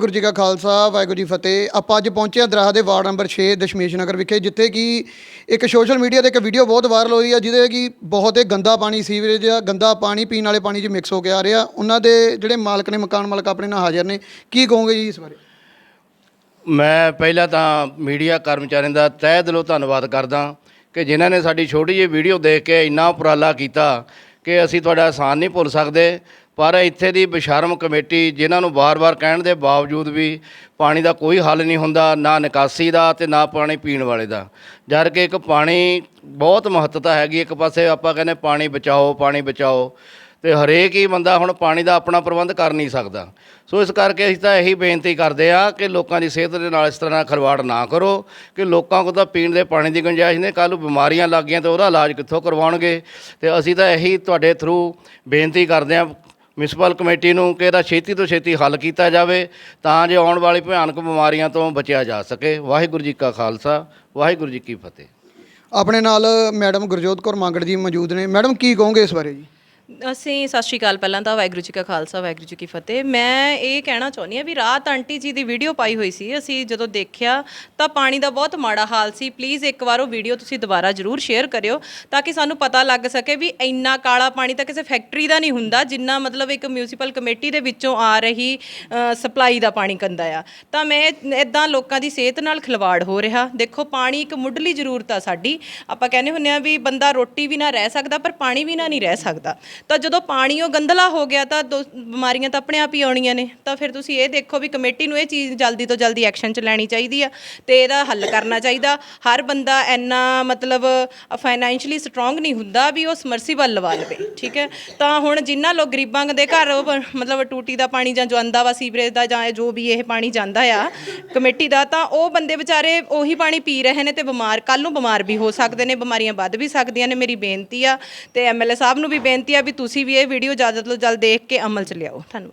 ਵਾਹਿਗੁਰੂ ਜੀ ਕਾ ਖਾਲਸਾ, ਵਾਹਿਗੁਰੂ ਜੀ ਫਤਿਹ। ਆਪਾਂ ਅੱਜ ਪਹੁੰਚੇ ਹਾਂ ਦਰਾਹਾ ਦੇ ਵਾਰਡ ਨੰਬਰ 6 ਦਸ਼ਮੇਸ਼ ਨਗਰ ਵਿਖੇ, ਜਿੱਥੇ ਕਿ ਇੱਕ ਸੋਸ਼ਲ ਮੀਡੀਆ ਤੇ ਇੱਕ ਵੀਡੀਓ ਬਹੁਤ ਵਾਇਰਲ ਹੋਈ ਆ, ਜਿਹਦੇ ਕਿ ਬਹੁਤ ਹੀ ਗੰਦਾ ਪਾਣੀ ਸੀਵਰੇਜ ਆ, ਗੰਦਾ ਪਾਣੀ ਪੀਣ ਵਾਲੇ ਪਾਣੀ 'ਚ ਮਿਕਸ ਹੋ ਕੇ ਆ ਰਿਹਾ। ਉਹਨਾਂ ਦੇ ਜਿਹੜੇ ਮਾਲਕ ਨੇ, ਮਕਾਨ ਮਾਲਕ ਆਪਣੇ ਨਾਲ ਹਾਜ਼ਰ ਨੇ। ਕੀ ਕਹੋਗੇ ਜੀ ਇਸ ਬਾਰੇ? ਮੈਂ ਪਹਿਲਾਂ ਤਾਂ ਮੀਡੀਆ ਕਰਮਚਾਰੀਆਂ ਦਾ ਤਹਿ ਦਿਲੋਂ ਧੰਨਵਾਦ ਕਰਦਾ ਕਿ ਜਿਨ੍ਹਾਂ ਨੇ ਸਾਡੀ ਛੋਟੀ ਜਿਹੀ ਵੀਡੀਓ ਦੇਖ ਕੇ ਇੰਨਾ ਉਪਰਾਲਾ ਕੀਤਾ ਕਿ ਅਸੀਂ ਤੁਹਾਡਾ ਆਸਾਨ ਨਹੀਂ ਭੁੱਲ ਸਕਦੇ, ਪਰ ਇੱਥੇ ਦੀ ਬਸ਼ਰਮ ਕਮੇਟੀ ਜਿਨ੍ਹਾਂ ਨੂੰ ਵਾਰ-ਵਾਰ ਕਹਿਣ ਦੇ ਬਾਵਜੂਦ ਵੀ ਪਾਣੀ ਦਾ ਕੋਈ ਹੱਲ ਨਹੀਂ ਹੁੰਦਾ, ਨਾ ਨਿਕਾਸੀ ਦਾ ਤੇ ਨਾ ਪਾਣੀ ਪੀਣ ਵਾਲੇ ਦਾ। ਜਦ ਕਿ ਇੱਕ ਪਾਣੀ ਬਹੁਤ ਮਹੱਤਤਾ ਹੈਗੀ, ਇੱਕ ਪਾਸੇ ਆਪਾਂ ਕਹਿੰਦੇ ਪਾਣੀ ਬਚਾਓ ਪਾਣੀ ਬਚਾਓ। ਤੇ ਹਰੇਕ ਹੀ ਬੰਦਾ ਹੁਣ ਪਾਣੀ ਦਾ ਆਪਣਾ ਪ੍ਰਬੰਧ ਕਰ ਨਹੀਂ ਸਕਦਾ। ਸੋ ਇਸ ਕਰਕੇ ਅਸੀਂ ਤਾਂ ਇਹੀ ਬੇਨਤੀ ਕਰਦੇ ਆ ਕਿ ਲੋਕਾਂ ਦੀ ਸਿਹਤ ਦੇ ਨਾਲ ਇਸ ਤਰ੍ਹਾਂ ਖਲਵਾੜ ਨਾ ਕਰੋ, ਕਿ ਲੋਕਾਂ ਕੋਲ ਤਾਂ ਪੀਣ ਦੇ ਪਾਣੀ ਦੀ ਗੁੰਜਾਇਸ਼ ਨਹੀਂ, ਕੱਲ੍ਹ ਨੂੰ ਬਿਮਾਰੀਆਂ ਲੱਗ ਗਈਆਂ ਤੇ ਉਹਦਾ ਇਲਾਜ ਕਿੱਥੋਂ ਕਰਵਾਉਣਗੇ? ਤੇ ਅਸੀਂ ਤਾਂ ਇਹੀ ਤੁਹਾਡੇ ਥਰੂ ਬੇਨਤੀ ਕਰਦੇ ਆ ਮਿਊਨਿਸਪਲ ਕਮੇਟੀ ਨੂੰ ਕਿ ਇਹਦਾ ਛੇਤੀ ਤੋਂ ਛੇਤੀ ਹੱਲ ਕੀਤਾ ਜਾਵੇ ਤਾਂ ਜੋ ਆਉਣ ਵਾਲੀ ਭਿਆਨਕ ਬਿਮਾਰੀਆਂ ਤੋਂ ਬਚਿਆ ਜਾ ਸਕੇ। ਵਾਹਿਗੁਰੂ ਜੀ ਕਾ ਖਾਲਸਾ, ਵਾਹਿਗੁਰੂ ਜੀ ਕੀ ਫਤਿਹ। ਆਪਣੇ ਨਾਲ ਮੈਡਮ ਗੁਰਜੋਤ ਕੌਰ ਮੰਗੜ ਜੀ ਮੌਜੂਦ ਨੇ। ਮੈਡਮ, ਕੀ ਕਹੋਗੇ ਇਸ ਬਾਰੇ ਜੀ? ਅਸੀਂ ਸਤਿ ਸ਼੍ਰੀ ਅਕਾਲ ਪਹਿਲਾਂ ਤਾਂ ਵਾਹਿਗੁਰੂ ਜੀ ਕਾ ਖਾਲਸਾ, ਵਾਹਿਗੁਰੂ ਜੀ ਕੀ ਫਤਿਹ। ਮੈਂ ਇਹ ਕਹਿਣਾ ਚਾਹੁੰਦੀ ਹਾਂ ਵੀ ਰਾਤ ਆਂਟੀ ਜੀ ਦੀ ਵੀਡੀਓ ਪਾਈ ਹੋਈ ਸੀ, ਅਸੀਂ ਜਦੋਂ ਦੇਖਿਆ ਤਾਂ ਪਾਣੀ ਦਾ ਬਹੁਤ ਮਾੜਾ ਹਾਲ ਸੀ। ਪਲੀਜ਼ ਇੱਕ ਵਾਰ ਉਹ ਵੀਡੀਓ ਤੁਸੀਂ ਦੁਬਾਰਾ ਜ਼ਰੂਰ ਸ਼ੇਅਰ ਕਰਿਓ ਤਾਂ ਕਿ ਸਾਨੂੰ ਪਤਾ ਲੱਗ ਸਕੇ ਵੀ ਇੰਨਾ ਕਾਲਾ ਪਾਣੀ ਤਾਂ ਕਿਸੇ ਫੈਕਟਰੀ ਦਾ ਨਹੀਂ ਹੁੰਦਾ, ਜਿੰਨਾ ਮਤਲਬ ਇੱਕ ਮਿਊਨਿਸਪਲ ਕਮੇਟੀ ਦੇ ਵਿੱਚੋਂ ਆ ਰਹੀ ਸਪਲਾਈ ਦਾ ਪਾਣੀ ਗੰਦਾ ਆ। ਤਾਂ ਮੈਂ ਇਦਾਂ ਲੋਕਾਂ ਦੀ ਸਿਹਤ ਨਾਲ ਖਿਲਵਾੜ ਹੋ ਰਿਹਾ। ਦੇਖੋ, ਪਾਣੀ ਇੱਕ ਮੁੱਢਲੀ ਜ਼ਰੂਰਤ ਆ ਸਾਡੀ। ਆਪਾਂ ਕਹਿੰਦੇ ਹੁੰਦੇ ਆ ਵੀ ਬੰਦਾ ਰੋਟੀ ਵੀ ਨਾ ਰਹਿ ਸਕਦਾ, ਪਰ ਪਾਣੀ ਵੀ ਨਾ ਨਹੀਂ ਰਹਿ ਸਕਦਾ। ਤਾਂ ਜਦੋਂ ਪਾਣੀ ਉਹ ਗੰਦਲਾ ਹੋ ਗਿਆ ਤਾਂ ਦੋ- ਬਿਮਾਰੀਆਂ ਤਾਂ ਆਪਣੇ ਆਪ ਹੀ ਆਉਣੀਆਂ ਨੇ, ਤਾਂ ਫਿਰ ਤੁਸੀਂ ਇਹ ਦੇਖੋ ਵੀ ਕਮੇਟੀ ਨੂੰ ਇਹ ਚੀਜ਼ ਜਲਦੀ ਤੋਂ ਜਲਦੀ ਐਕਸ਼ਨ 'ਚ ਲੈਣੀ ਚਾਹੀਦੀ ਆ ਤੇ ਇਹਦਾ ਹੱਲ ਕਰਨਾ ਚਾਹੀਦਾ। ਹਰ ਬੰਦਾ ਇੰਨਾ ਮਤਲਬ ਫਾਈਨੈਂਸ਼ਲੀ ਸਟਰੋਂਗ ਨਹੀਂ ਹੁੰਦਾ ਵੀ ਉਹ ਸਮਰਸੀਬਲ ਲਵਾ ਲਵੇ, ਠੀਕ ਹੈ? ਤਾਂ ਹੁਣ ਜਿਨ੍ਹਾਂ ਲੋਕ ਗਰੀਬਾਂ ਦੇ ਘਰ ਉਹ ਪ- ਮਤਲਬ ਟੂਟੀ ਦਾ ਪਾਣੀ ਜਾਂ ਜੋ ਵਾ ਸੀਵਰੇਜ ਦਾ ਜਾਂ ਜੋ ਵੀ ਇਹ ਪਾਣੀ ਜਾਂਦਾ ਆ ਕਮੇਟੀ ਦਾ, ਤਾਂ ਉਹ ਬੰਦੇ ਵਿਚਾਰੇ ਉਹੀ ਪਾਣੀ ਪੀ ਰਹੇ ਨੇ ਤੇ ਬਿਮਾਰ ਕੱਲ ਨੂੰ ਬਿਮਾਰ ਵੀ ਹੋ ਸਕਦੇ ਨੇ, ਬਿਮਾਰੀਆਂ ਵੱਧ ਵੀ ਸਕਦੀਆਂ ਨੇ, ਮੇਰੀ ਬੇਨਤੀ ਆ ਤੇ ਐਮਐਲਏ ਸਾਹਿਬ ਨੂੰ ਵੀ ਬੇਨਤੀ ਆ ਵੀ ਤੁਸੀਂ ਵੀ ਇਹ ਵੀਡੀਓ ਜਲਦ ਤੋਂ ਜਲਦ ਦੇਖ ਕੇ ਅਮਲ ਚ ਲਿਆਓ। ਧੰਨਵਾਦ।